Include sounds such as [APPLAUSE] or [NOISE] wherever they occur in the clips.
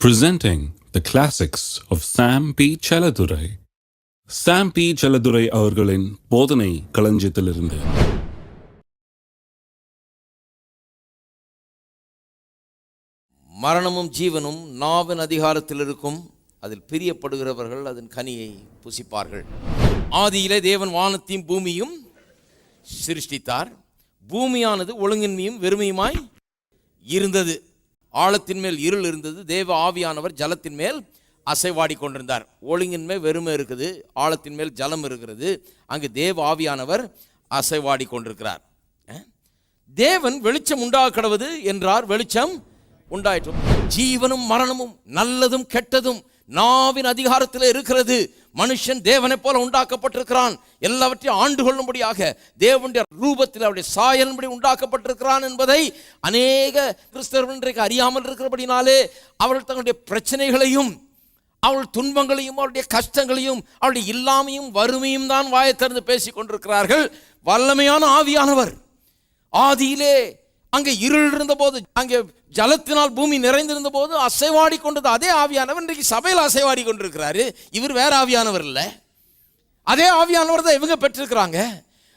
presenting the classics of Sam P. Chaladurai. Sam P. Chaladurai அவர்களின் போதனை களஞ்சியத்திலிருந்து மரணமும் ஜீவனும் நாவின் அதிகாரத்தில் இருக்கும் அதில் பிரியப்படுகிறவர்கள் அதன் கனியை புசிப்பார்கள் ஆதியிலே தேவன் வானத்தையும் பூமியும் சிருஷ்டித்தார் பூமியானது ஒழுங்கின்மையும் வெறுமையுமாய் இருந்தது ஆழத்தின் மேல் இருள் இருந்தது. தேவ ஆவியானவர் ஜலத்தின் மேல் அசைவாடி கொண்டிருந்தார். ஒழுங்கின்மை வெறுமை இருக்குது. ஆழத்தின் மேல் ஜலம் இருக்கிறது. அங்கு தேவ ஆவியானவர் அசைவாடி கொண்டிருக்கிறார். தேவன் வெளிச்சம் உண்டாக கிடவது என்றார். வெளிச்சம் உண்டாயிற்று. ஜீவனும் மரணமும் நல்லதும் கெட்டதும் நாவின் அதிகாரத்தில் இருக்கிறது. மனுஷன் தேவனைப் போல உண்டாக்கப்பட்டிருக்கிறான். எல்லாவற்றையும் ஆண்டு கொள்ளும்படியாக தேவனுடைய ரூபத்தில் அவருடைய சாயலின்படி உண்டாக்கப்பட்டிருக்கிறான் என்பதை அநேக கிறிஸ்தவர்கள் இன்றைக்கு அறியாமல் இருக்கிறபடினாலே அவர்கள் தங்களுடைய பிரச்சனைகளையும் அவள் துன்பங்களையும் அவருடைய கஷ்டங்களையும் அவருடைய இல்லாமையும் வறுமையும் தான் வாயை திறந்து பேசிக் கொண்டிருக்கிறார்கள். வல்லமையான ஆவியானவர். ஆதியிலே அங்கே இருள் இருந்தபோது அங்கே ஜலத்தினால் பூமி நிறைந்திருந்த போது அசைவாடி கொண்டது அதே ஆவியானவர் இன்றைக்கு சபையில் அசைவாடி கொண்டிருக்கிறாரு இவர் வேற ஆவியானவர் இல்லை. அதே ஆவியானவர் தான் இவங்க பெற்றிருக்கிறாங்க.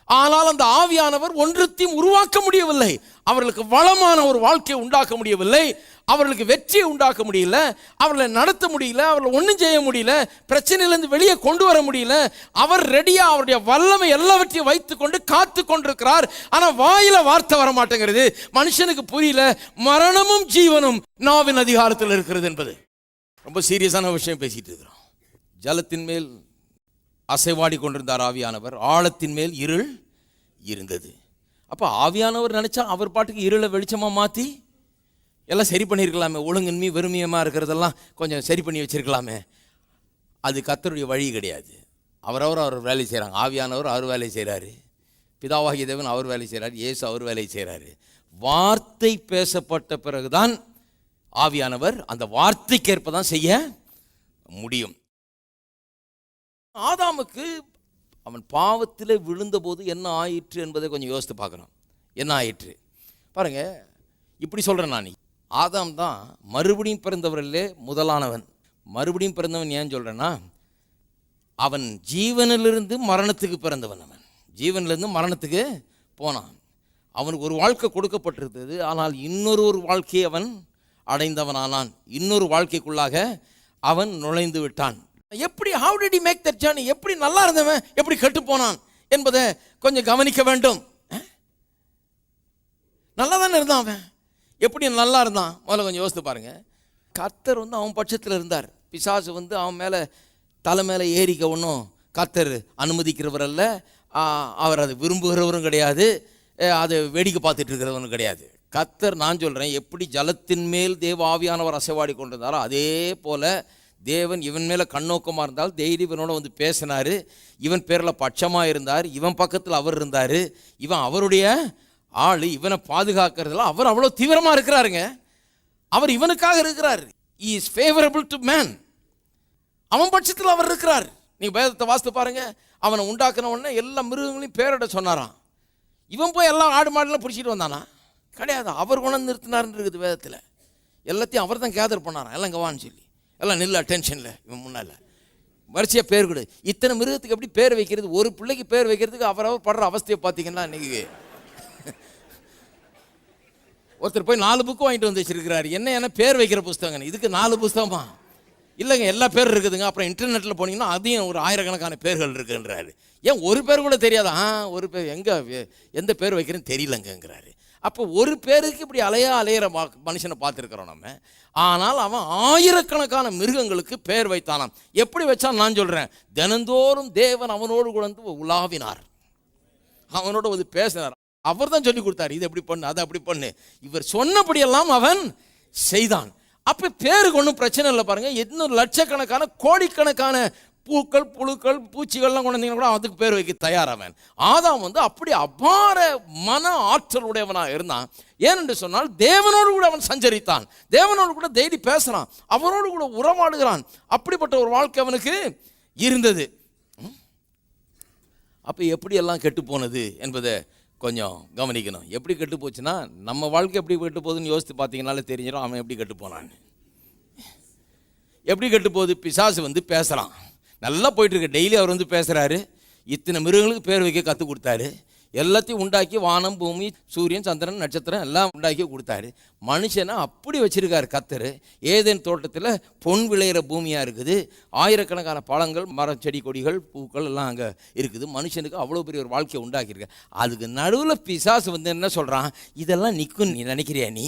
ஆனால் அந்த ஆவியானவர் ஒன்றுத்தையும் உருவாக்க முடியவில்லை. அவர்களுக்கு வளமான ஒரு வாழ்க்கையை உண்டாக்க முடியவில்லை. அவர்களுக்கு வெற்றியை உண்டாக்க முடியல. அவர்களை நடத்த முடியல. அவர்களை ஒன்றும் செய்ய முடியல. பிரச்சனையிலேருந்து வெளியே கொண்டு வர முடியல. அவர் ரெடியாக அவருடைய வல்லமை எல்லாவற்றையும் வைத்துக்கொண்டு காத்து கொண்டிருக்கிறார். ஆனால் வாயில வார்த்தை வர மாட்டேங்கிறது மனுஷனுக்கு புரியல. மரணமும் ஜீவனும் நாவின் அதிகாரத்தில் இருக்கிறது என்பது. ரொம்ப சீரியஸான விஷயம் பேசிட்டு இருக்கிறோம். ஜலத்தின் மேல் அசைவாடி கொண்டிருந்தார் ஆவியானவர். ஆழத்தின் மேல் இருள் இருந்தது. அப்போ ஆவியானவர் நினச்சா அவர் பாட்டுக்கு இருளை வெளிச்சமாக மாற்றி எல்லாம் சரி பண்ணியிருக்கலாமே ஒழுங்கின்மை வெறுமையமாக இருக்கிறதெல்லாம் கொஞ்சம் சரி பண்ணி வச்சிருக்கலாமே. அது கத்தருடைய வழி கிடையாது. அவரவர் அவர் வேலை செய்கிறாங்க ஆவியானவர் அவர் வேலை செய்கிறாரு பிதாவாகிய தேவன் அவர் வேலை செய்கிறார் இயேசு அவர் வேலை செய்கிறாரு வார்த்தை பேசப்பட்ட பிறகுதான் ஆவியானவர் அந்த வார்த்தைக்கேற்ப தான் செய்ய முடியும். ஆதாமுக்கு அவன் பாவத்தில் விழுந்தபோது என்ன ஆயிற்று என்பதை கொஞ்சம் யோசித்து பார்க்கணும். என்ன ஆயிற்று? பாருங்க இப்படி சொல்கிறேன் நான் ஆதாம் தான் மறுபடியும் பிறந்தவரிலே முதலானவன். மறுபடியும் பிறந்தவன் ஏன் சொல்கிறேன்னா அவன் ஜீவனிலிருந்து மரணத்துக்கு பிறந்தவன் அவன். ஜீவனிலிருந்து மரணத்துக்கு போனான். அவனுக்கு ஒரு வாழ்க்கை கொடுக்கப்பட்டிருந்தது ஆனால் இன்னொரு ஒரு வாழ்க்கையை அவன் அடைந்தவனானான். இன்னொரு வாழ்க்கைக்குள்ளாக அவன் நுழைந்து விட்டான். எப்படி how did make that journey எப்படி நல்லா இருந்தவன்? எப்படி கெட்டு போனான் என்பதை கொஞ்சம் கவனிக்க வேண்டும். நல்லா தானே இருந்தான் அவன்? எப்படி நல்லா இருந்தான்? முதல்ல கொஞ்சம் யோசித்து பாருங்க. கர்த்தர் வந்து அவன் பட்சத்தில் இருந்தார். பிசாசு வந்து அவன் மேலே தலை மேலே ஏறிக்க ஒன்றும் கர்த்தர் அனுமதிக்கிறவர் அல்ல. அவர் அதை விரும்புகிறவரும் கிடையாது. அதை வேடிக்கை பார்த்துட்டு இருக்கிறவரும் கிடையாது. கர்த்தர் நான் சொல்கிறேன் எப்படி ஜலத்தின் மேல் தேவ ஆவியானவர் அசைவாடி கொண்டிருந்தாரோ அதே போல் தேவன் இவன் மேலே கண்ணோக்கமாக இருந்தால் டெய்லி இவனோட வந்து பேசினார். இவன் பேரில் பட்சமாக இருந்தார். இவன் பக்கத்தில் அவர் இருந்தார். இவன் அவருடைய ஆள் இவனை பாதுகாக்கிறதுல அவர் அவ்வளோ தீவிரமாக இருக்கிறாருங்க. அவர் இவனுக்காக இருக்கிறார். இஸ் ஃபேவரபிள் டு மேன் அவன் பட்சத்தில் அவர் இருக்கிறார். நீங்கள் வேதத்தை வாசித்து பாருங்கள் அவனை உண்டாக்குன உடனே எல்லா மிருகங்களையும் பேரிட சொன்னாரான் இவன் போய் எல்லாம் ஆடு மாடெல்லாம் பிடிச்சிட்டு வந்தானா? கிடையாது? அவர் கொண்டு நிறுத்தினார்னு இருக்குது வேதத்தில். எல்லாத்தையும் அவர் தான் கேதர் பண்ணாரான் எல்லாம் கவான்னு சொல்லி. எல்லாம் நில்ல டென்ஷனில் இவன் முன்னால். வரிசையாக பேர் கொடு. இத்தனை மிருகத்துக்கு எப்படி பேர் வைக்கிறது? ஒரு பிள்ளைக்கு பேர் வைக்கிறதுக்கு அவரவர் படுற அவஸ்தையை பார்த்தீங்கன்னா இன்னைக்கு [LAUGHS] ஒருத்தர் போய் நாலு புக்கு வாங்கிட்டு வந்து வச்சிருக்கிறாரு. என்ன என்ன பேர் வைக்கிற புஸ்தகங்க இதுக்கு நாலு புஸ்தகமா? இல்லைங்க எல்லா பேர் இருக்குதுங்க. அப்புறம் இன்டர்நெட்டில் போனீங்கன்னா அதையும் ஒரு ஆயிரக்கணக்கான பேர்கள் இருக்குன்றாரு. ஏன் ஒரு பேர் கூட தெரியாதா? ஆ ஒரு பேர் எங்கே எந்த பேர் வைக்கிறேன்னு தெரியலங்கங்கிறாரு. அப்போ ஒரு பேருக்கு இப்படி அலையா அலையிற மனுஷனை பார்த்துருக்குறோம் நம்ம. ஆனால் அவன் ஆயிரக்கணக்கான மிருகங்களுக்கு பேர் வைத்தானாம். எப்படி வச்சான் நான் சொல்கிறேன் தினந்தோறும் தேவன் அவனோடு குழந்து உலாவினார். அவனோட வந்து பேசினார். அவர் தான் சொல்லி கொடுத்தாரு இது எப்படி பண்ணு அதை அப்படி பண்ணு. இவர் சொன்னபடியெல்லாம் அவன் செய்தான். அப்போ பேருக்கு ஒன்றும் பிரச்சனை இல்லை பாருங்க. இன்னும் லட்சக்கணக்கான கோடிக்கணக்கான பூக்கள் புழுக்கள் பூச்சிகள்லாம் கொண்டாந்திங்கன்னா கூட அதுக்கு பேர் வைக்க தயாராவன் ஆதாம் வந்து அப்படி அபார மன ஆற்றல் உடையவனாக இருந்தான். ஏனென்று சொன்னால் தேவனோடு கூட அவன் சஞ்சரித்தான். தேவனோடு கூட டெய்லி பேசுகிறான் அவனோடு கூட உறவாடுகிறான். அப்படிப்பட்ட ஒரு வாழ்க்கை அவனுக்கு இருந்தது. அப்போ எப்படி எல்லாம் கெட்டு போனது என்பதை கொஞ்சம் கவனிக்கணும். எப்படி கெட்டு போச்சுன்னா நம்ம வாழ்க்கை எப்படி கெட்டு போகுதுன்னு யோசித்து பார்த்தீங்கனாலே தெரிஞ்சிடும் அவன் எப்படி கெட்டு போனான்னு. எப்படி கெட்டு போகுது? பிசாசு வந்து பேசுகிறான் நல்லா போயிட்டு இருக்கு டெய்லி அவர் வந்து பேசுகிறாரு இத்தனை மிருகங்களுக்கு பேர் வைக்க கற்றுக் கொடுத்தாரு. எல்லாத்தையும் உண்டாக்கி வானம் பூமி சூரியன் சந்திரன் நட்சத்திரம் எல்லாம் உண்டாக்கி கொடுத்தாரு. மனுஷனை அப்படி வச்சுருக்காரு கத்தர். ஏதேன் தோட்டத்தில் பொன் விளையிற பூமியாக இருக்குது. ஆயிரக்கணக்கான பழங்கள் மரம் செடி கொடிகள் பூக்கள் எல்லாம் அங்கே இருக்குது. மனுஷனுக்கு அவ்வளோ பெரிய ஒரு வாழ்க்கையை உண்டாக்கியிருக்க. அதுக்கு நடுவில் பிசாசு வந்து என்ன சொல்கிறான் இதெல்லாம் நிற்கும் நீ நினைக்கிறியா நீ?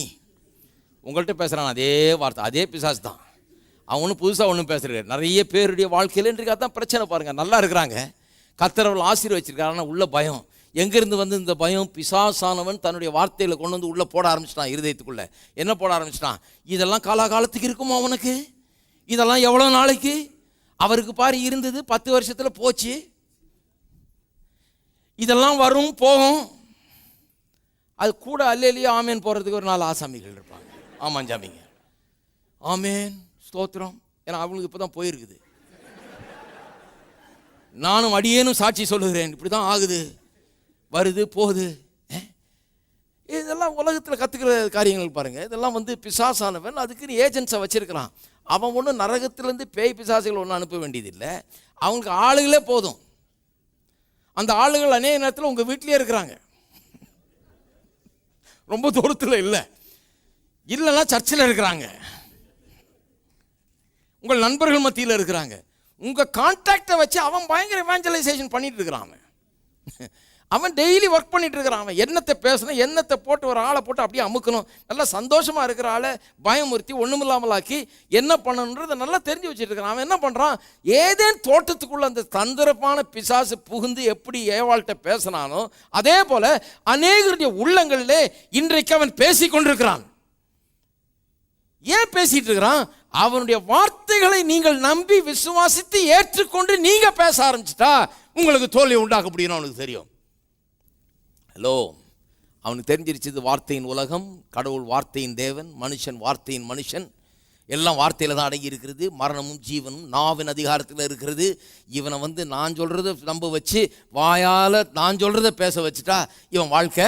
உங்கள்கிட்ட பேசுகிறான் அதே வார்த்தை. அதே பிசாசு தான் அவனும் புதுசாக ஒன்றும் பேசுகிறாரு நிறைய பேருடைய வாழ்க்கையில் இன்றைக்கு அதான் பிரச்சனை பாருங்கள் நல்லா இருக்கிறாங்க. கத்தரவள் ஆசீர்வச்சிருக்காரு. ஆனால் உள்ள பயம். எங்கேருந்து வந்து இந்த பயம்? பிசாசானவன் தன்னுடைய வார்த்தையில் கொண்டு வந்து உள்ளே போட ஆரம்பிச்சிட்டான் இருதயத்துக்குள்ளே. என்ன போட ஆரம்பிச்சிட்டான்? இதெல்லாம் காலாகாலத்துக்கு இருக்குமா அவனுக்கு? இதெல்லாம் எவ்வளோ நாளைக்கு? அவருக்கு பாரு இருந்தது பத்து வருஷத்தில் போச்சு. இதெல்லாம் வரும் போகும். அது கூட அல்லையிலேயே ஆமேன் போகிறதுக்கு ஒரு நாலு ஆசாமிகள் இருப்பாங்க. ஆமாம் ஜாமிங்க. ஆமேன். ஸ்தோத்திரம். ஏன்னா அவங்களுக்கு இப்போ தான் போயிருக்குது. நானும் அடியேனும் சாட்சி சொல்லுகிறேன். இப்படி தான் ஆகுது. வருது போகுது. இதெல்லாம் உலகத்தில் கற்றுக்கிற காரியங்கள் பாருங்கள் இதெல்லாம் வந்து பிசாசானவன் அதுக்குன்னு ஏஜென்ட்ஸை வச்சுருக்கிறான். அவன் ஒன்றும் நரகத்திலேருந்து பேய் பிசாசுகள் ஒன்றும் அனுப்ப வேண்டியதில்லை. அவங்களுக்கு ஆளுகளே போதும். அந்த ஆளுகள் அநேக நேரத்தில் உங்கள் வீட்டிலேயே இருக்கிறாங்க. ரொம்ப தூரத்தில் இல்லை. இல்லைன்னா சர்ச்சில் இருக்கிறாங்க. உங்கள் நண்பர்கள் மத்தியில் இருக்கிறாங்க. உங்கள் கான்டாக்டை வச்சு அவன் பயங்கர இவாஞ்சலைசேஷன் பண்ணிட்டு இருக்கிறான் அவன். டெய்லி ஒர்க் பண்ணிட்டு இருக்கிறான் அவன். என்னத்தை பேசணும் என்னத்தை போட்டு ஒரு ஆளை போட்டு அப்படியே அமுக்கணும். நல்லா சந்தோஷமாக இருக்கிற ஆளை பயமுறுத்தி ஒண்ணுமில்லாமலாக்கி என்ன பண்ணணுன்றதை நல்லா தெரிஞ்சு வச்சுட்டு இருக்கிறான். அவன் என்ன பண்ணுறான் ஏதேன் தோட்டத்துக்குள்ள அந்த தந்திரப்பான பிசாசு புகுந்து எப்படி ஏவாள்கிட்ட பேசினானோ அதே போல் அநேகருடைய உள்ளங்களிலே இன்றைக்கு அவன் பேசிக் கொண்டிருக்கிறான் ஏன் பேசிகிட்டு இருக்கிறான்? அவனுடைய வார்த்தைகளை நீங்கள் நம்பி விசுவாசித்து ஏற்றுக்கொண்டு நீங்க பேச ஆரம்பிச்சிட்டா உங்களுக்கு தோல்வி உண்டாக்க முடியும்னு அவனுக்கு தெரியும். ஹலோ அவனுக்கு தெரிஞ்சிருச்சு வார்த்தையின் உலகம் கடவுள் வார்த்தையின் தேவன் மனுஷன் வார்த்தையின் மனுஷன். எல்லாம் வார்த்தையில் தான் அடங்கி இருக்கிறது மரணமும் ஜீவனும் நாவின் அதிகாரத்தில் இருக்கிறது. இவனை வந்து நான் சொல்கிறத நம்ப வச்சு வாயால் நான் சொல்கிறத பேச வச்சுட்டா இவன் வாழ்க்கை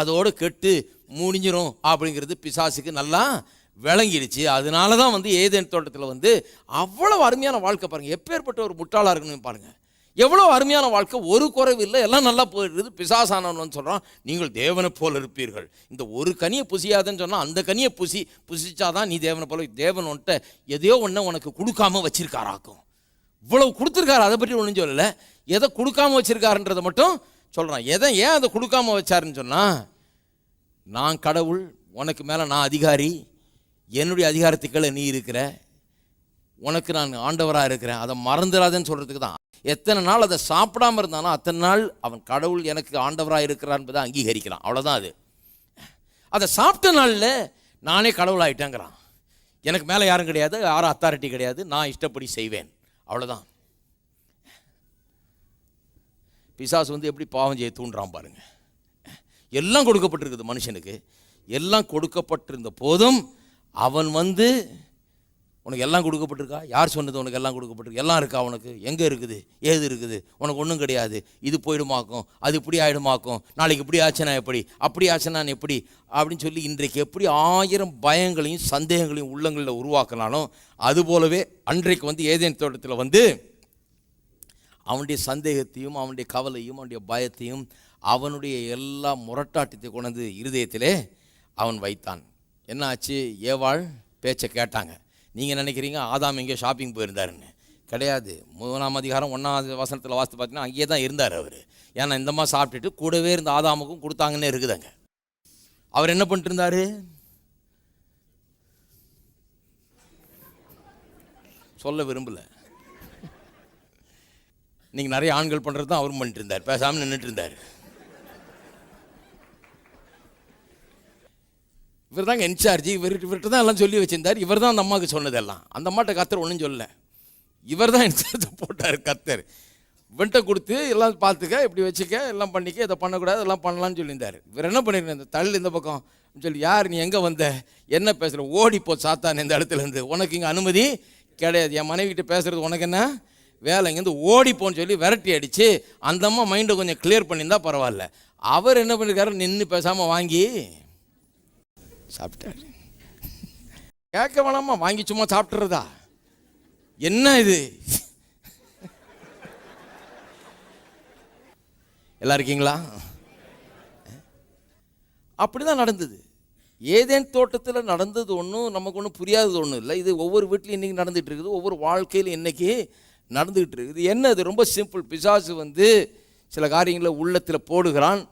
அதோடு கெட்டு முடிஞ்சிரும் அப்படிங்கிறது பிசாசுக்கு நல்லா விளங்கிடுச்சு. அதனால தான் வந்து ஏதேன் தோட்டத்தில் வந்து அவ்வளோ அருமையான வாழ்க்கை பாருங்கள் எப்பேற்பட்ட ஒரு முட்டாளாக இருக்கணும் பாருங்கள் எவ்வளோ அருமையான வாழ்க்கை ஒரு குறைவு இல்லை எல்லாம் நல்லா போயிடுது. பிசாசானவன் சொல்கிறான் நீங்கள் தேவனை போல் இருப்பீர்கள். இந்த ஒரு கனியை புசியாதுன்னு சொன்னால் அந்த கனியை புசி புசிச்சாதான் நீ தேவனை போல தேவன் உன்ட்ட எதையோ ஒன்று உனக்கு கொடுக்காம வச்சிருக்காராக்கும். இவ்வளவு கொடுத்துருக்காரு. அதை பற்றி ஒன்றும் சொல்லலை. எதை கொடுக்காம வச்சிருக்காருன்றதை மட்டும் சொல்கிறான் எதை ஏன் அதை கொடுக்காம வச்சாருன்னு சொன்னால் நான் கடவுள் உனக்கு மேலே நான் அதிகாரி என்னுடைய அதிகாரத்துக்களை நீ இருக்கிற உனக்கு நான் ஆண்டவராக இருக்கிறேன் அதை மறந்துடாதேன்னு சொல்கிறதுக்கு தான். எத்தனை நாள் அதை சாப்பிடாம இருந்தானோ அத்தனை நாள் அவன் கடவுள் எனக்கு ஆண்டவராக இருக்கிறான் என்பதை அங்கீகரிக்கிறான் அவ்வளோதான் அது. அதை சாப்பிட்ட நாளில் நானே கடவுளாகிட்டேங்கிறான் எனக்கு மேலே யாரும் கிடையாது யாரும் அத்தாரிட்டி கிடையாது நான் இஷ்டப்படி செய்வேன். அவ்வளோதான் பிசாசு வந்து எப்படி பாவம் செய்ய தூண்டுறான் பாருங்க. எல்லாம் கொடுக்கப்பட்டிருக்குது மனுஷனுக்கு. எல்லாம் கொடுக்கப்பட்டிருந்த போதும் அவன் வந்து உனக்கு எல்லாம் கொடுக்கப்பட்டிருக்கா? யார் சொன்னது உனக்கு எல்லாம் கொடுக்கப்பட்டிருக்கு? எல்லாம் இருக்கா உனக்கு? எங்கே இருக்குது? ஏது இருக்குது? உனக்கு ஒன்றும் கிடையாது. இது போயிடுமாக்கும். அது இப்படி ஆயிடுமாக்கும். நாளைக்கு இப்படி ஆச்சுனா எப்படி? அப்படி ஆச்சுனா எப்படி? அப்படின்னு சொல்லி இன்றைக்கு எப்படி ஆயிரம் பயங்களையும் சந்தேகங்களையும் உள்ளங்களில் உருவாக்கினாலும் அதுபோலவே அன்றைக்கு வந்து ஏதேன் தோட்டத்தில் வந்து அவனுடைய சந்தேகத்தையும் அவனுடைய கவலையும் அவனுடைய பயத்தையும் அவனுடைய எல்லா முரட்டாட்டத்தை கொண்டு இருதயத்திலே அவன் வைத்தான். என்ன ஆச்சு ஏவாள் பேச்சை கேட்டாங்க. நீங்கள் நினைக்கிறீங்க ஆதாம் எங்கேயோ ஷாப்பிங் போயிருந்தாருன்னு? கிடையாது. மூணாம் அதிகாரம் ஒன்றாவது வசனத்தில் வாசித்து பார்த்தீங்கன்னா அங்கேயே தான் இருந்தார் அவர். ஏன்னா இந்த மாதிரி சாப்பிட்டுட்டு கூடவே இருந்த ஆதாமுக்கும் கொடுத்தாங்கன்னு இருக்குதுங்க. அவர் என்ன பண்ணிட்டு இருந்தார் சொல்ல விரும்பலை. நீங்கள் நிறைய ஆண்கள் பண்ணுறது தான் அவரும் பண்ணிட்டு இருந்தார் பேசாமல் நின்றுட்டு இருந்தார் இவர் தாங்க இன்சார்ஜ் இவர் இவர்கிட்ட தான் எல்லாம் சொல்லி வச்சிருந்தார். இவர் தான் அந்த அம்மாவுக்கு சொன்னதெல்லாம். அந்த அம்மாட்ட கத்தர் ஒன்றும் சொல்லலை. இவர் தான் இன்சார்ஜ் போட்டார் கத்தர். இவன்ட்ட கொடுத்து எல்லாம் பார்த்துக்க இப்படி வச்சுக்க எல்லாம் பண்ணிக்க இதை பண்ணக்கூடாது எல்லாம் பண்ணலாம்னு சொல்லியிருந்தார். இவர் என்ன பண்ணியிருந்தேன் இந்த தள்ளு இந்த பக்கம். சொல்லி யார் நீ எங்கே வந்த? என்ன பேசுகிற ஓடிப்போ சாத்தான் இந்த இடத்துலேருந்து உனக்கு இங்கே அனுமதி கிடையாது. என் மனைவிக்கிட்ட பேசுகிறது உனக்கு என்ன? வேலை இங்கேருந்து ஓடிப்போன்னு சொல்லி விரட்டி அடித்து அந்த அம்மா மைண்டை கொஞ்சம் கிளியர் பண்ணியிருந்தால் பரவாயில்ல. அவர் என்ன பண்ணியிருக்காரு நின்று பேசாமல் வாங்கி சாப்பிட்டாரு. கேட்க வேணாமா? வாங்கி சும்மா சாப்பிட்றதா என்ன இது? எல்லாம் இருக்கீங்களா? அப்படிதான் நடந்தது. ஏதேன் தோட்டத்தில் நடந்தது ஒன்றும் நமக்கு ஒன்றும் புரியாதது ஒன்றும் இல்லை. இது ஒவ்வொரு வீட்லையும் இன்றைக்கி நடந்துகிட்டு இருக்குது. ஒவ்வொரு வாழ்க்கையிலும் இன்றைக்கி நடந்துகிட்டு இருக்குது. என்ன? இது ரொம்ப சிம்பிள் பிசாசு வந்து சில காரியங்களை உள்ளத்தில் போடுகிறான்.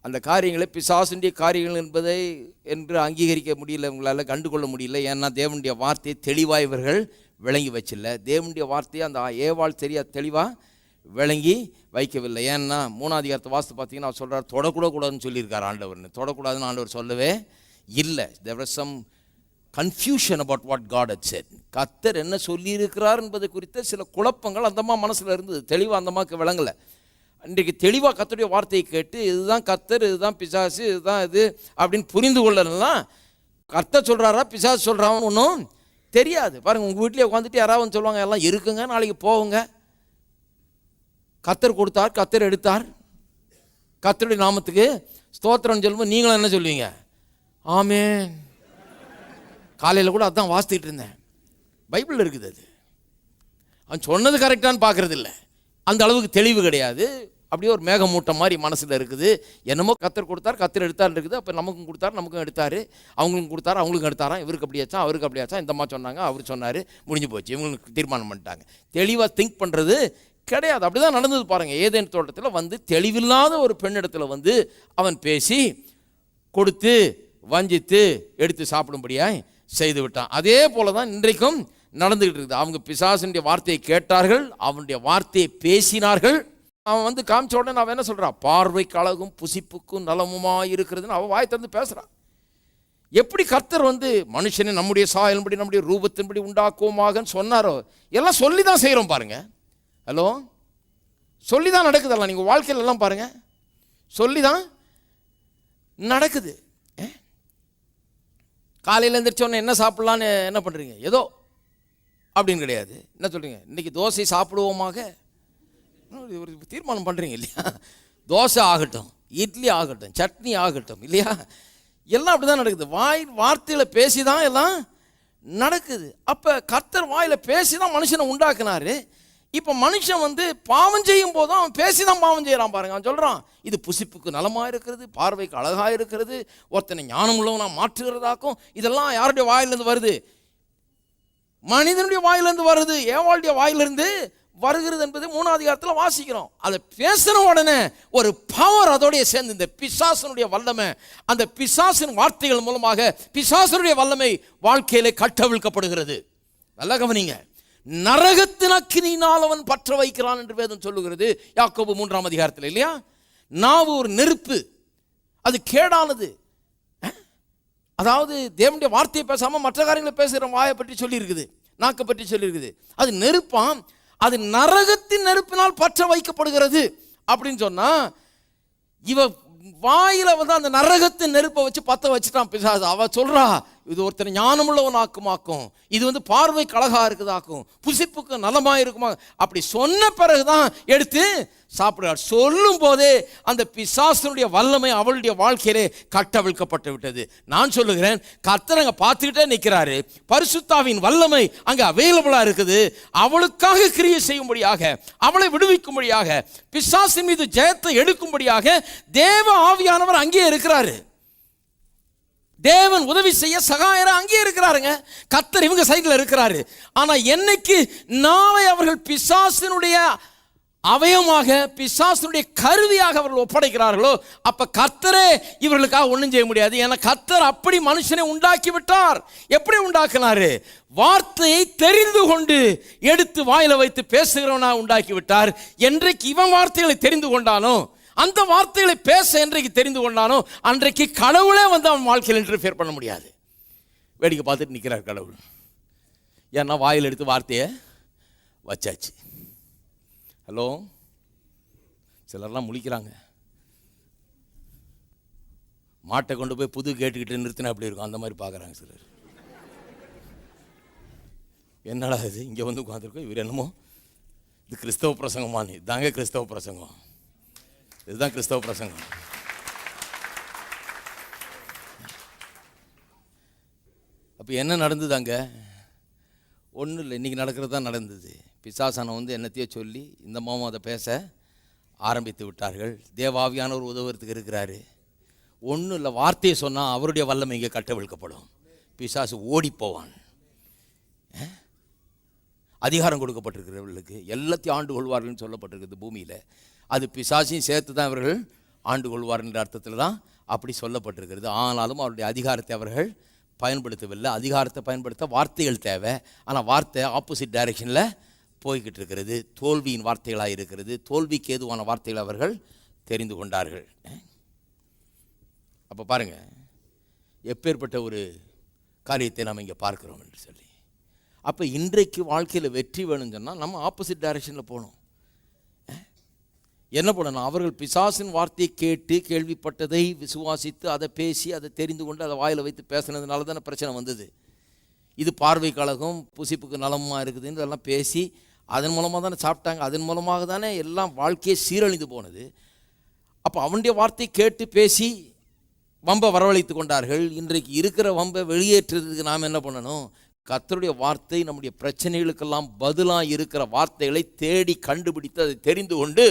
அந்த காரியங்களை பிசாசுடைய காரியங்கள் என்பதை என்று அங்கீகரிக்க முடியல உங்களால் கண்டுகொள்ள முடியல. ஏன்னா தேவனுடைய வார்த்தையை தெளிவாக இவர்கள் விளங்கி வச்சில்ல. தேவனுடைய வார்த்தையை அந்த ஏவாள் சரியா தெளிவாக விளங்கி வைக்கவில்லை. ஏன்னா மூணாவது வாஸ்து பார்த்தீங்கன்னா அவர் சொல்கிறார் தொடக்கூட கூடாதுன்னு சொல்லியிருக்கார் ஆண்டவர்னு தொடக்கூடாதுன்னு ஆண்டவர் சொல்லவே இல்லை. There some confusion about what God had said கத்தர் என்ன சொல்லியிருக்கிறார் என்பது குறித்த சில குழப்பங்கள் அந்தம்மா மனசில் இருந்தது. தெளிவாக அந்தமாக்கு விளங்கலை. இன்றைக்கு தெளிவாக கத்தருடைய வார்த்தையை கேட்டு இதுதான் கத்தர் இதுதான் பிசாசு இதுதான் இது அப்படின்னு புரிந்து கொள்ளலாம் கர்த்தர் சொல்கிறாரா பிசாசு சொல்கிறான்னு ஒன்றும் தெரியாது. பாருங்கள் உங்கள் வீட்டிலே உட்காந்துட்டு யாராவது சொல்லுவாங்க எல்லாம் இருக்குங்க நாளைக்கு போகுங்க கத்தர் கொடுத்தார் கத்தர் எடுத்தார். கத்தருடைய நாமத்துக்கு ஸ்தோத்திரம் சொல்லும்போது நீங்களும் என்ன சொல்லுவீங்க? ஆமே காலையில் கூட அதான் வாசித்துக்கிட்டு இருந்தேன். பைபிளில் இருக்குது அது. அவன் சொன்னது கரெக்டான்னு பார்க்கறதில்ல. அந்த அளவுக்கு தெளிவு கிடையாது. அப்படியே ஒரு மேகமூட்டம் மாதிரி மனசில் இருக்குது. என்னமோ கத்தர் கொடுத்தார் கத்தர் எடுத்தார் இருக்குது. அப்போ நமக்கும் கொடுத்தார் நமக்கும் எடுத்தார். அவங்களுக்கும் கொடுத்தார் அவங்களுக்கும் எடுத்தாரா? இவருக்கு அப்படியாச்சா அவருக்கு அப்படியாச்சா இந்த மாதிரி சொன்னாங்க அவர் சொன்னார். முடிஞ்சு போச்சு. இவங்களுக்கு தீர்மானம் பண்ணிட்டாங்க. தெளிவாக திங்க் பண்ணுறது கிடையாது. அப்படி தான் நடந்தது பாருங்கள் ஏதேன் தோட்டத்தில் வந்து தெளிவில்லாத ஒரு பெண்ணிடத்தில் வந்து அவன் பேசி கொடுத்து வஞ்சித்து எடுத்து சாப்பிடும்படியாய் செய்து விட்டான். அதே போல தான் இன்றைக்கும் நடந்துகிட்டு இருக்குது. அவங்க பிசாசனுடைய வார்த்தையை கேட்டார்கள் அவனுடைய வார்த்தையை பேசினார்கள். அவன் வந்து காமிச்ச உடனே அவன் என்ன சொல்கிறான் பார்வைக்கு அழகும் புசிப்புக்கும் நலமுமா இருக்கிறதுன்னு அவன் வாய் திறந்து பேசுகிறான் எப்படி கர்த்தர் வந்து மனுஷனை நம்முடைய சாயலின்படி நம்முடைய ரூபத்தின்படி உண்டாக்குவோமாகன்னு சொன்னாரோ? எல்லாம் சொல்லி தான் செய்கிறோம் பாருங்கள் ஹலோ? சொல்லி தான் நடக்குதல்ல நீங்கள் வாழ்க்கையில எல்லாம் பாருங்கள் சொல்லி தான் நடக்குது காலையில் எழுந்திரிச்சோன்னே என்ன சாப்பிட்லான்னு என்ன பண்ணுறீங்க ஏதோ அப்படின்னு கிடையாது. என்ன சொல்கிறீங்க இன்றைக்கி தோசை சாப்பிடுவோமாக? இன்னும் ஒரு தீர்மானம் பண்ணுறீங்க இல்லையா? தோசை ஆகட்டும் இட்லி ஆகட்டும் சட்னி ஆகட்டும் இல்லையா? எல்லாம் அப்படி தான் நடக்குது. வாய் வார்த்தையில் பேசி தான் எல்லாம் நடக்குது. அப்போ கர்த்தர் வாயில் பேசி தான் மனுஷனை உண்டாக்குனாரு. இப்போ மனுஷன் வந்து பாவம் செய்யும் போதும் அவன் பேசி தான் பாவம் செய்கிறான் பாருங்க. அவன் சொல்கிறான் இது புசிப்புக்கு நலமாக இருக்கிறது பார்வைக்கு அழகாக இருக்கிறது ஒருத்தனை ஞானம் உள்ளவனாக மாற்றுகிறதாக்கும் இதெல்லாம் யாருடைய வாயிலிருந்து வருது? மனிதனுடைய வாயிலிருந்து வருது ஏவாளுடைய வாயிலிருந்து வருகிறது என்பது மூணாவது அதிகாரத்தில் வாசிக்கிறோம். அதை பேசுன உடனே ஒரு பவர் அதோடைய சேர்ந்து இந்த பிசாசனுடைய வல்லமை அந்த பிசாசின் வார்த்தைகள் மூலமாக பிசாசனுடைய வல்லமை வாழ்க்கையிலே கட்டவிழ்க்கப்படுகிறது. நல்லா கவனிங்க. நரகத்தின் அக்கினியினால் அவன் பற்ற வைக்கிறான் என்று வேதம் சொல்லுகிறது. யாக்கோபு மூன்றாம் அதிகாரத்தில் இல்லையா? நாவு ஒரு நெருப்பு அது கேடானது. அதாவது தேவனுடைய வார்த்தையை பேசாமல் மற்ற காரியங்களை பேசுகிற வாயை பற்றி சொல்லியிருக்குது நாக்கை பற்றி சொல்லியிருக்குது. அது நெருப்பாம் அது நரகத்தின் நெருப்பினால் பற்ற வைக்கப்படுகிறது அப்படின்னு சொன்னால் இவ வாயில் வந்து அந்த நரகத்தின் நெருப்பை வச்சு பற்ற வச்சுட்டான் பிசாசு. அவள் சொல்கிறா இது ஒருத்தர் ஞானமுள்ளவன் ஆக்குமாக்கும் இது வந்து பார்வைக்கு அழகாக இருக்குதாக்கும். புசிப்புக்கு நலமா இருக்குமா அப்படி சொன்ன பிறகு தான் எடுத்து சாப்பிடுவார் சொல்லும் போதே அந்த பிசாசனுடைய வல்லமை அவளுடைய வாழ்க்கையிலே கட்டவிழ்க்கப்பட்டு விட்டது. நான் சொல்லுகிறேன் கத்தரங்க பார்த்துக்கிட்டே நிற்கிறாரு. பரிசுத்தாவின் வல்லமை அங்கே அவைலபிளாக இருக்குது. அவளுக்காக கிரியை செய்யும்படியாக அவளை விடுவிக்கும்படியாக பிசாசின் மீது ஜெயத்தை எடுக்கும்படியாக தேவ ஆவியானவர் அங்கேயே இருக்கிறாரு. தேவன் உதவி செய்ய சகாயரா அங்கேயே இருக்கிறாருங்க. கத்தர் இவங்க சைடில் இருக்கிறாரு. ஆனால் என்னைக்கு நாளை அவர்கள் பிசாசினுடைய அவயமாக பிசாசனுடைய கருவியாக அவர்கள் ஒப்படைக்கிறார்களோ அப்ப கத்தரே இவர்களுக்காக ஒன்றும் செய்ய முடியாது. ஏன்னா கத்தர் அப்படி மனுஷனை உண்டாக்கி விட்டார். எப்படி உண்டாக்கினாரு? வார்த்தையை தெரிந்து கொண்டு எடுத்து வாயில வைத்து பேசுகிறவனா உண்டாக்கி விட்டார். என்றைக்கு இவன் வார்த்தைகளை தெரிந்து கொண்டானோ அந்த வார்த்தைகளை பேச என்றைக்கு தெரிந்து கொண்டானோ அன்றைக்கு கடவுளே வந்து அவன் வாழ்க்கையில் இன்டர்ஃபியர் பண்ண முடியாது. வேடிக்கை பார்த்துட்டு நிற்கிறார் கடவுள். ஏன்னா வாயில் எடுத்து வார்த்தையை வச்சாச்சு. ஹலோ? சிலர்லாம் முழிக்கிறாங்க. மாட்டை கொண்டு போய் புது கேட்டுக்கிட்டு நிறுத்தினா அப்படி இருக்கும்? அந்த மாதிரி பார்க்குறாங்க சிலர். என்னடா இது? இங்கே வந்து உட்காந்துருக்கோம் இவர் என்னமோ? இது கிறிஸ்தவ பிரசங்கமானு. இதாங்க கிறிஸ்தவ பிரசங்கம். இதுதான் கிறிஸ்தவ பிரசங்கம். அப்போ என்ன நடந்தது அங்கே? ஒன்றும் இல்லை இன்றைக்கி நடக்கிறது தான் நடந்தது. பிசாசனம் வந்து என்னத்தையோ சொல்லி இந்த மாமா அதை பேச ஆரம்பித்து விட்டார்கள். தேவாவியானவர் உதவுறதுக்கு இருக்கிறாரு. ஒன்றும் இல்லை வார்த்தையை சொன்னால் அவருடைய வல்லமை இங்கே கட்டவிழ்க்கப்படும். பிசாசு ஓடி போவான். அதிகாரம் கொடுக்கப்பட்டிருக்கிறவர்களுக்கு எல்லாத்தையும் ஆண்டு கொள்வார்கள்னு சொல்லப்பட்டிருக்குது பூமியில். அது பிசாசையும் சேர்த்து தான் இவர்கள் ஆண்டு கொள்வார் என்ற அர்த்தத்தில் தான் அப்படி சொல்லப்பட்டிருக்கிறது. ஆனாலும் அவருடைய அதிகாரத்தை அவர்கள் பயன்படுத்தவில்லை. அதிகாரத்தை பயன்படுத்த வார்த்தைகள் தேவை. ஆனால் வார்த்தை ஆப்போசிட் டைரெக்ஷனில் போய்கிட்டு இருக்கிறது. தோல்வியின் வார்த்தைகளாக இருக்கிறது. தோல்விக்கு ஏதுவான வார்த்தைகள் அவர்கள் தெரிந்து கொண்டார்கள். அப்போ பாருங்கள் எப்பேற்பட்ட ஒரு காரியத்தை நாம் இங்கே பார்க்கிறோம் என்று சொல்லி. அப்போ இன்றைக்கு வாழ்க்கையில் வெற்றி வேணும்னு சொன்னால் நம்ம ஆப்போசிட் டைரெக்ஷனில் போகணும். என்ன பண்ணணும்? அவர்கள் பிசாசின் வார்த்தையை கேட்டு கேள்விப்பட்டதை விசுவாசித்து அதை பேசி அதை தெரிந்து கொண்டு அதை வாயில் வைத்து பேசுனதுனால தானே பிரச்சனை வந்தது. இது பார்வை கழகம் புசிப்புக்கு நலமாக இருக்குதுன்னு இதெல்லாம் பேசி அதன் மூலமாக தானே சாப்பிட்டாங்க. அதன் மூலமாக தானே எல்லாம் வாழ்க்கையே சீரழிந்து போனது. அப்போ அவனுடைய வார்த்தையை கேட்டு பேசி வம்பை வரவழைத்து கொண்டார்கள். இன்றைக்கு இருக்கிற வம்பை வெளியேற்றுறதுக்கு நாம் என்ன பண்ணணும்? கர்த்தருடைய வார்த்தை நம்முடைய பிரச்சனைகளுக்கெல்லாம் பதிலாக இருக்கிற வார்த்தைகளை தேடி கண்டுபிடித்து அதை தெரிந்து கொண்டு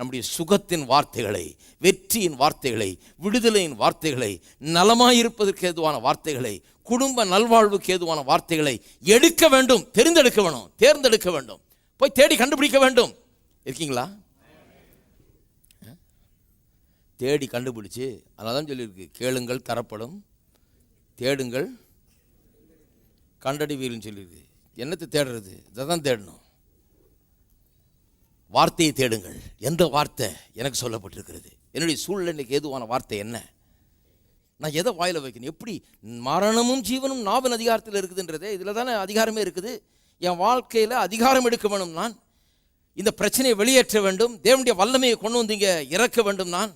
நம்முடைய சுகத்தின் வார்த்தைகளை வெற்றியின் வார்த்தைகளை விடுதலையின் வார்த்தைகளை நலமாயிருப்பதற்கு ஏதுவான வார்த்தைகளை குடும்ப நல்வாழ்வுக்கு ஏதுவான வார்த்தைகளை எடுக்க வேண்டும் தெரிந்தெடுக்க வேணும் தேர்ந்தெடுக்க வேண்டும். போய் தேடி கண்டுபிடிக்க வேண்டும். இருக்கீங்களா? தேடி கண்டுபிடிச்சு அதனால தான் சொல்லியிருக்கு கேளுங்கள் தரப்படும் தேடுங்கள் கண்டடிவீர்கள் சொல்லியிருக்கு. என்னத்தை தேடுறது? இதை தான் தேடணும். வார்த்தையை தேடுங்கள். எந்த வார்த்தை எனக்கு சொல்லப்பட்டிருக்கிறது? என்னுடைய சூழ்நிலைக்கு ஏதுவான வார்த்தை என்ன? நான் எதை வாயில் வைக்கணும்? எப்படி? மரணமும் ஜீவனும் நாவின் அதிகாரத்தில் இருக்குதுன்றதே இதில் தானே அதிகாரமே இருக்குது. என் வாழ்க்கையில் அதிகாரம் எடுக்க வேணும் நான். இந்த பிரச்சனையை வெளியேற்ற வேண்டும். தேவனுடைய வல்லமையை கொண்டு வந்து இங்கே இறக்க வேண்டும் நான்.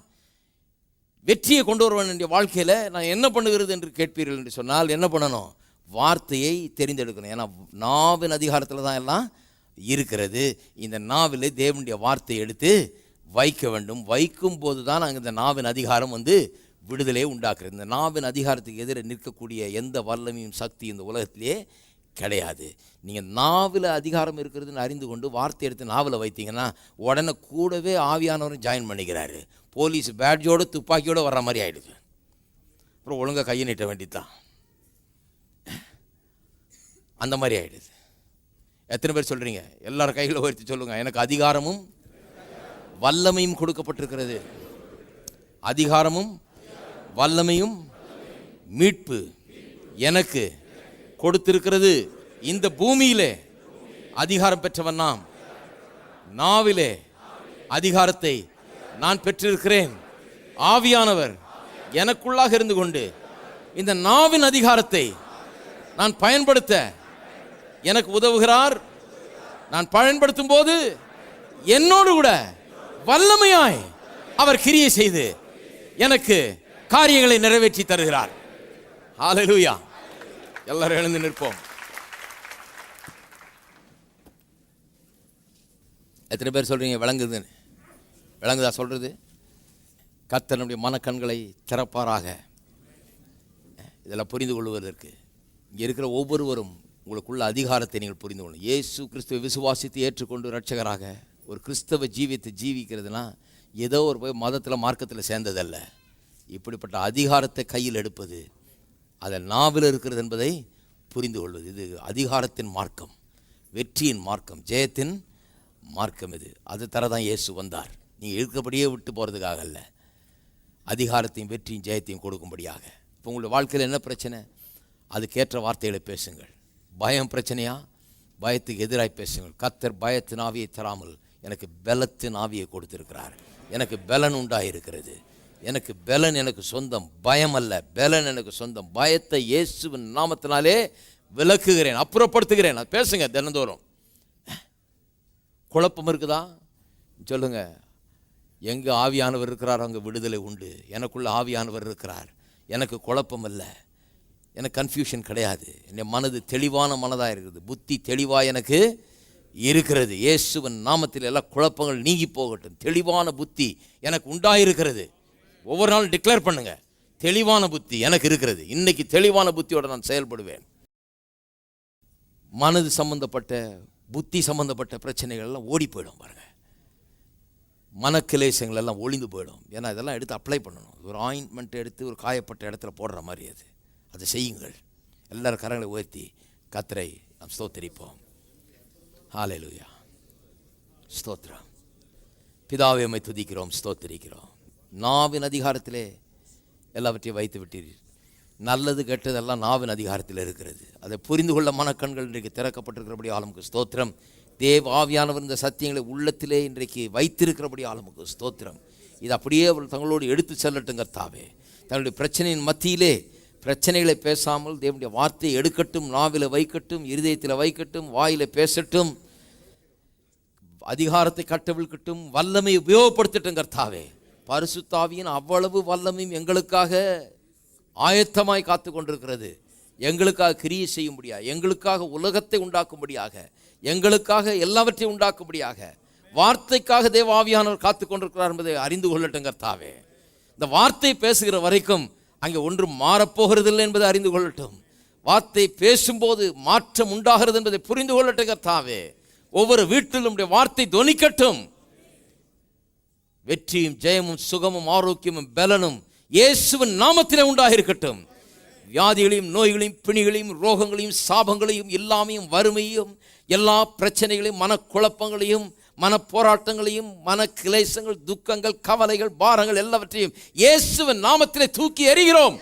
வெற்றியை கொண்டு வருவேன் என்ற வாழ்க்கையில். நான் என்ன பண்ணுகிறது என்று கேட்பீர்கள் என்று சொன்னால் என்ன பண்ணணும்? வார்த்தையை தெரிந்தெடுக்கணும். ஏன்னா நாவின் அதிகாரத்தில் தான் எல்லாம் இருக்கிறது. இந்த நாவிலே தேவனுடைய வார்த்தையை எடுத்து வைக்க வேண்டும். வைக்கும் போது தான் அங்கே இந்த நாவின் அதிகாரம் வந்து விடுதலையை உண்டாக்குறது இந்த நாவின் அதிகாரத்துக்கு எதிர நிற்கக்கூடிய எந்த வல்லமையும் சக்தி இந்த உலகத்திலே கிடையாது. நீங்கள் நாவில் அதிகாரம் இருக்கிறதுன்னு அறிந்து கொண்டு வார்த்தை எடுத்து நாவில் வைத்தீங்கன்னா உடனே கூடவே ஆவியானவரும் ஜாயின் பண்ணிக்கிறாரு. போலீஸ் பேட்ஜோடு துப்பாக்கியோடு வர்ற மாதிரி ஆகிடுது அப்புறம் ஒழுங்காக கையை நீட்ட வேண்டியது தான் அந்த மாதிரி ஆகிடுது எத்தனை பேர் சொல்கிறீங்க எல்லாரும் கையில் உயர்த்தி சொல்லுங்கள் எனக்கு அதிகாரமும் வல்லமையும் கொடுக்கப்பட்டிருக்கிறது. அதிகாரமும் வல்லமையும் மீட்பு எனக்கு கொடுத்திருக்கிறது. இந்த பூமியிலே அதிகாரம் பெற்றவன் நாம். நாவிலே அதிகாரத்தை நான் பெற்றிருக்கிறேன். ஆவியானவர் எனக்குள்ளாக இருந்து கொண்டு இந்த நாவின் அதிகாரத்தை நான் பயன்படுத்த எனக்கு உதவுகிறார். நான் பயன்படுத்தும் போது என்னோடு கூட வல்லமையாய் அவர் கிரியை செய்து எனக்கு காரியங்களை நிறைவேற்றி தருகிறார். ஹalleluya எல்லாரும் எழுந்து நிற்போம். எத்தனை பேர் சொல்கிறீங்க விளங்குதுன்னு விளங்குதா சொல்கிறது கத்தனுடைய மனக்கண்களை திறப்பாராக. இதெல்லாம் புரிந்து கொள்வதற்கு இங்கே இருக்கிற ஒவ்வொருவரும் உங்களுக்குள்ள அதிகாரத்தை நீங்கள் புரிந்து கொள்ளணும். இயேசு கிறிஸ்துவை விசுவாசித்து ஏற்றுக்கொண்டு ரட்சகராக ஒரு கிறிஸ்தவ ஜீவியத்தை ஜீவிக்கிறதுனா ஏதோ ஒரு போய் மதத்தில் மார்க்கத்தில் சேர்ந்ததல்ல. இப்படிப்பட்ட அதிகாரத்தை கையில் எடுப்பது அதை நாவில் இருக்கிறது என்பதை புரிந்து கொள்வது. இது அதிகாரத்தின் மார்க்கம் வெற்றியின் மார்க்கம் ஜெயத்தின் மார்க்கம் இது. அது தர தான் இயேசு வந்தார். நீங்கள் இருக்கிறபடியே விட்டு போகிறதுக்காக அல்ல. அதிகாரத்தையும் வெற்றியும் ஜெயத்தையும் கொடுக்கும்படியாக. இப்போ உங்களுடைய வாழ்க்கையில் என்ன பிரச்சனை? அதுக்கேற்ற வார்த்தைகளை பேசுங்கள். பயம் பிரச்சனையா? பயத்துக்கு எதிராக பேசுங்கள். கத்தர் பயத்தின் ஆவியை தராமல் எனக்கு பலத்தின் ஆவியை கொடுத்திருக்கிறார். எனக்கு பலன் உண்டாயிருக்கிறது. எனக்கு பலன் எனக்கு சொந்தம். பயம் அல்ல. பலன் எனக்கு சொந்தம். பயத்தை இயேசுவின் நாமத்தினாலே விளக்குகிறேன். அப்புறப்படுத்துகிறேன். நான் பேசுங்க தினந்தோறும். குழப்பம் இருக்குதா? சொல்லுங்கள் எங்கே ஆவியானவர் இருக்கிறார் அங்கே விடுதலை உண்டு. எனக்குள்ளே ஆவியானவர் இருக்கிறார். எனக்கு குழப்பம் இல்லை எனக்கு கன்ஃபியூஷன் கிடையாது. என் மனது தெளிவான மனதாக இருக்குது. புத்தி தெளிவாக எனக்கு இருக்கிறது. இயேசுவன் நாமத்தில் எல்லாம் குழப்பங்கள் நீங்கி போகட்டும். தெளிவான புத்தி எனக்கு உண்டாயிருக்கிறது. ஒவ்வொரு நாளும் டிக்ளேர் பண்ணுங்கள் தெளிவான புத்தி எனக்கு இருக்கிறது. இன்றைக்கி தெளிவான புத்தியோடு நான் செயல்படுவேன். மனது சம்பந்தப்பட்ட புத்தி சம்பந்தப்பட்ட பிரச்சனைகள் எல்லாம் ஓடி போயிடும் பாருங்கள் மனக்கிலேசங்கள் எல்லாம் ஒளிந்து போயிடும். ஏன்னா இதெல்லாம் எடுத்து அப்ளை பண்ணணும். ஒரு ஆயின்மெண்ட் எடுத்து ஒரு காயப்பட்ட இடத்துல போடுற மாதிரி அது. அதை செய்யுங்கள். எல்லாரும் கரங்களை உயர்த்தி கத்தரை நாம் ஸ்தோத்தரிப்போம். ஹalleluya ஸ்தோத்திரம். பிதாவை அம்மை துதிக்கிறோம் ஸ்தோத்தரிக்கிறோம். நாவின் அதிகாரத்திலே எல்லாவற்றையும் வைத்து விட்டீர்கள் நல்லது கெட்டதெல்லாம் நாவின் அதிகாரத்தில் இருக்கிறது. அதை புரிந்து கொள்ள மனக்கண்கள் இன்றைக்கு திறக்கப்பட்டிருக்கிறபடி ஆளுமுக்கு ஸ்தோத்திரம். தேவ ஆவியானவர் இந்த சத்தியங்களை உள்ளத்திலே இன்றைக்கு வைத்திருக்கிறபடி ஆளுமுக்கு ஸ்தோத்திரம். இது அப்படியே அவர் தங்களோடு எடுத்து செல்லட்டுங்கர்த்தாவே தங்களுடைய பிரச்சனையின் மத்தியிலே பிரச்சனைகளை பேசாமல் தேவனுடைய வார்த்தையை எடுக்கட்டும் நாவில் வைக்கட்டும் இருதயத்தில் வைக்கட்டும் வாயில் பேசட்டும் அதிகாரத்தை கட்டவிழ்க்கட்டும் வல்லமை உபயோகப்படுத்தட்டும் கர்த்தாவே. பரிசுத்தாவியின் அவ்வளவு வல்லமையும் எங்களுக்காக ஆயத்தமாய் காத்து கொண்டிருக்கிறது எங்களுக்காக கிரியை செய்யும்படியாக எங்களுக்காக உலகத்தை உண்டாக்கும்படியாக எங்களுக்காக எல்லாவற்றையும் உண்டாக்கும்படியாக வார்த்தைக்காக தேவாவியானவர் காத்து கொண்டிருக்கிறார் என்பதை அறிந்து கொள்ளட்டும் கர்த்தாவே. இந்த வார்த்தை பேசுகிற வரைக்கும் அங்கே ஒன்றும் மாறப்போகிறதில்லை என்பதை அறிந்து கொள்ளட்டும். வார்த்தை பேசும்போது மாற்றம் உண்டாகிறது என்பதை புரிந்து கொள்ளட்டும் கத்தாவே ஒவ்வொரு வீட்டிலும் வார்த்தை துணிக்கட்டும் வெற்றியும் ஜெயமும் சுகமும் ஆரோக்கியமும் பலனும் இயேசுவின் நாமத்திலே உண்டாக இருக்கட்டும் வியாதிகளையும் நோய்களையும் பிணிகளையும் ரோகங்களையும் சாபங்களையும் எல்லாமையும் வறுமையும் எல்லா பிரச்சனைகளையும் மனக்குழப்பங்களையும் மன போராட்டங்களையும் மன கிளேசங்கள் துக்கங்கள் கவலைகள் பாரங்கள் எல்லாவற்றையும் இயேசுவின் நாமத்திலே தூக்கி எறிகிறோம்.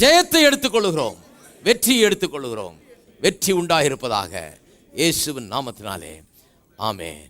ஜெயத்தை எடுத்துக்கொள்கிறோம் வெற்றியை எடுத்துக்கொள்கிறோம் வெற்றி உண்டாயிருப்பதாக இயேசுவின் நாமத்தினாலே. ஆமேன்.